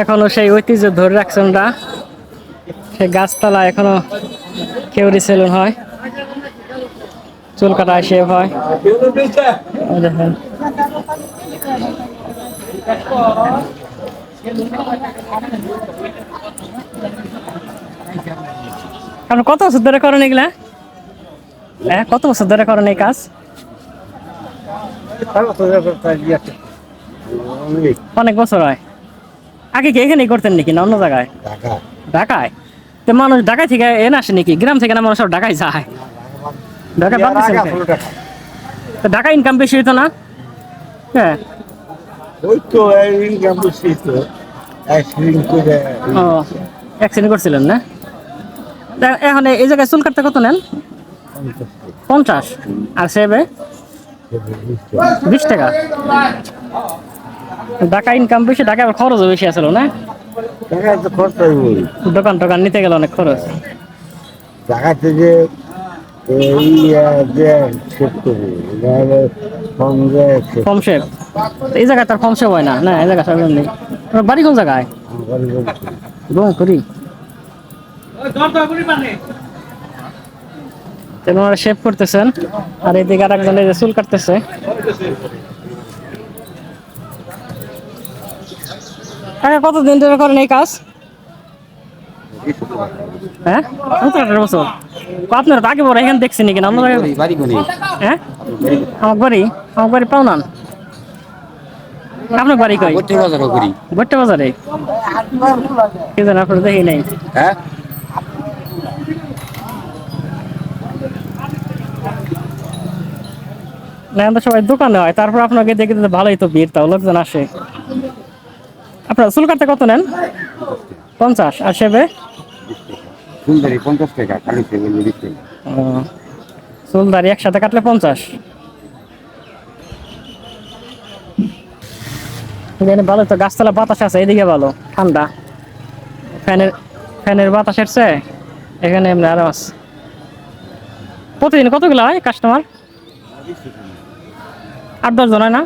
এখনও সেই ঐতিহ্য ধরে রাখছেন ওরা সেই গাছতলা এখনও কেউরি সেলুন হয়। চুল কাটা শেভ হয়। দেখেন কত বছর ধরে করেন এগুলা? হ্যাঁ কত বছর ধরে করেন এই কাজ? অনেক বছর হয়। আগে কি এখানেই করতেন নাকি না অন্য জায়গায়? ঢাকায়। তো মানুষ ঢাকায় থেকে এনে আসে নাকি? গ্রাম থেকে না মানুষ সব ঢাকায় যায়? ঢাকায় তো ঢাকা ইনকাম বেশি হইতো না? হ্যাঁ। ওই তো ইনকাম বেশি তো ও অ্যাক্সিডেন্ট করছিলেন না? এখন এই জায়গায় চুল কাটতে কত নেন? পঞ্চাশ। আর সেবে? বিশ টাকা? ঢাকা ইনকাম বেশি ঢাকা আবার খরচও বেশি আসলো না? টাকা তো খরচ দোকান টোকান নিতে গেলে অনেক খরচ। টাকা থেকে যায় শেপ এই জায়গায় তার কম শেপ হয় না না এই জায়গা সব নেই। তোমার বাড়ি কোন জায়গায়। করি ওনারা শেভ করতেছেন আর এদিকে আর একজন এই যে চুল কাটতেছে। কাকা কতদিন ধরে করেন এই কাজ? হ্যাঁ? সতেরো বছর? তো আগে বড় এখানে নাকি বাড়ি হ্যাঁ? আমার বাড়ি? আমার বাড়ি পাওনান। আপনার বাড়ি কই? ভর্তি বাজারও করি। ভট্টা বাজারে? কি জানি আপনার দেখি নাই। হ্যাঁ? না সবাই দোকানে হয় তারপর আপনাকে দেখে ভালোই তো ভিড় তাও লোকজন আসে। আপনার চুল কাটতে কত নেন? পঞ্চাশ। আর সেবে? ফুলদারি পঞ্চাশ টাকা খালি সেগুলো চুল দাড়ি একসাথে কাটলে পঞ্চাশ। এখানে ভালো তো গাছতলা বাতাস আছে এদিকে ভালো ঠান্ডা। ফ্যানের ফ্যানের বাতাস এসছে এখানে এমনি আরাম আছে। প্রতিদিন কতগুলো হয় কাস্টমার আট দশ জন হয় না?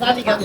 জানি কেন